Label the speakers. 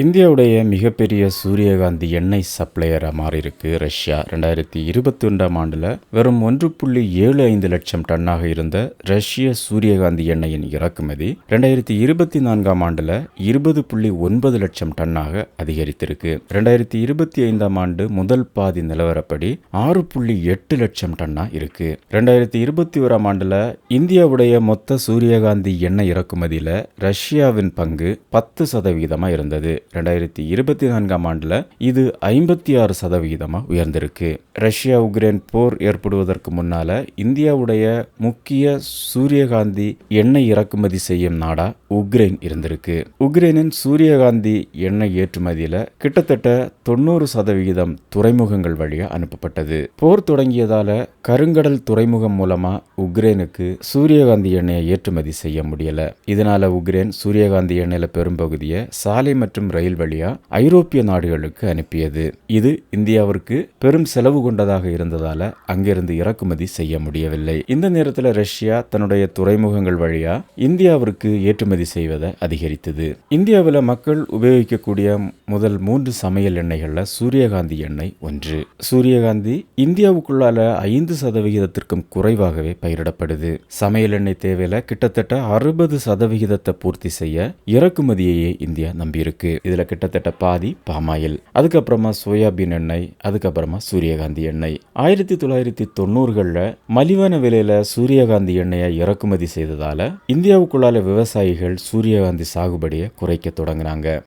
Speaker 1: இந்தியாவுடைய மிகப்பெரிய சூரியகாந்தி எண்ணெய் சப்ளையராக மாறியிருக்கு ரஷ்யா. ரெண்டாயிரத்தி இருபத்தி ரெண்டாம் ஆண்டில் வெறும் ஒன்று புள்ளி ஏழு ஐந்து லட்சம் டன்னாக இருந்த ரஷ்ய சூரியகாந்தி எண்ணெயின் இறக்குமதி ரெண்டாயிரத்தி இருபத்தி நான்காம் ஆண்டில் இருபது புள்ளி ஒன்பது லட்சம் டன்னாக அதிகரித்திருக்கு. ரெண்டாயிரத்தி இருபத்தி ஐந்தாம் ஆண்டு முதல் பாதி நிலவரப்படி ஆறு புள்ளி எட்டு லட்சம் டன்னா இருக்கு. ரெண்டாயிரத்தி இருபத்தி ஓராம் ஆண்டில் இந்தியாவுடைய மொத்த சூரியகாந்தி எண்ணெய் இறக்குமதியில் ரஷ்யாவின் பங்கு பத்து சதவீதமாக இருந்தது. ரெண்டாயிரத்தி இருபத்தி நான்காம் ஆண்டில் இது ஐம்பத்தி ஆறு சதவிகிதமாக உயர்ந்திருக்கு. ரஷ்யா உக்ரைன் போர் ஏற்படுவதற்கு முன்னால இந்தியாவுடைய முக்கிய சூரியகாந்தி எண்ணெய் இறக்குமதி செய்யும் நாடா உக்ரைன் இருந்திருக்கு. உக்ரைனின் சூரியகாந்தி எண்ணெய் ஏற்றுமதியில் கிட்டத்தட்ட தொண்ணூறு சதவிகிதம் துறைமுகங்கள் வழியாக அனுப்பப்பட்டது. போர் தொடங்கியதால் கருங்கடல் துறைமுகம் மூலமாக உக்ரைனுக்கு சூரியகாந்தி எண்ணெயை ஏற்றுமதி செய்ய முடியல. இதனால உக்ரைன் சூரியகாந்தி எண்ணெயில் பெரும்பகுதியை சாலை மற்றும் ரயில் வழியா ஐரோப்பிய நாடுகளுக்கு அனுப்பியது. இது இந்தியாவிற்கு பெரும் செலவு கொண்டதாக இருந்ததால அங்கிருந்து இறக்குமதி செய்ய முடியவில்லை. இந்த நேரத்தில் ரஷ்யா தன்னுடைய துறைமுகங்கள் வழியா இந்தியாவிற்கு ஏற்றுமதி செய்வதை அதிகரித்தது. இந்தியாவில் மக்கள் உபயோகிக்கக்கூடிய முதல் மூன்று சமையல் எண்ணெய்களில் சூரியகாந்தி எண்ணெய் ஒன்று. சூரியகாந்தி இந்தியாவுக்குள்ளால ஐந்து சதவிகிதத்திற்கும் குறைவாகவே பயிரிடப்படுது. சமையல் எண்ணெய் தேவையில கிட்டத்தட்ட அறுபது சதவிகிதத்தை பூர்த்தி செய்ய இறக்குமதியையே இந்தியா நம்பியிருக்கு. இதில் கிட்டத்தட்ட பாதி பாமாயில். அதுக்கப்புறமா சோயாபீன் எண்ணெய் அதுக்கப்புறமா சூரியகாந்தி எண்ணெய். ஆயிரத்தி தொள்ளாயிரத்தி தொண்ணூறுகளில் மலிவான விலையில சூரியகாந்தி எண்ணெயை இறக்குமதி செய்ததால இந்தியாவுக்குள்ளால விவசாயிகள் சூரியகாந்தி சாகுபடியை குறைக்க தொடங்கினாங்க.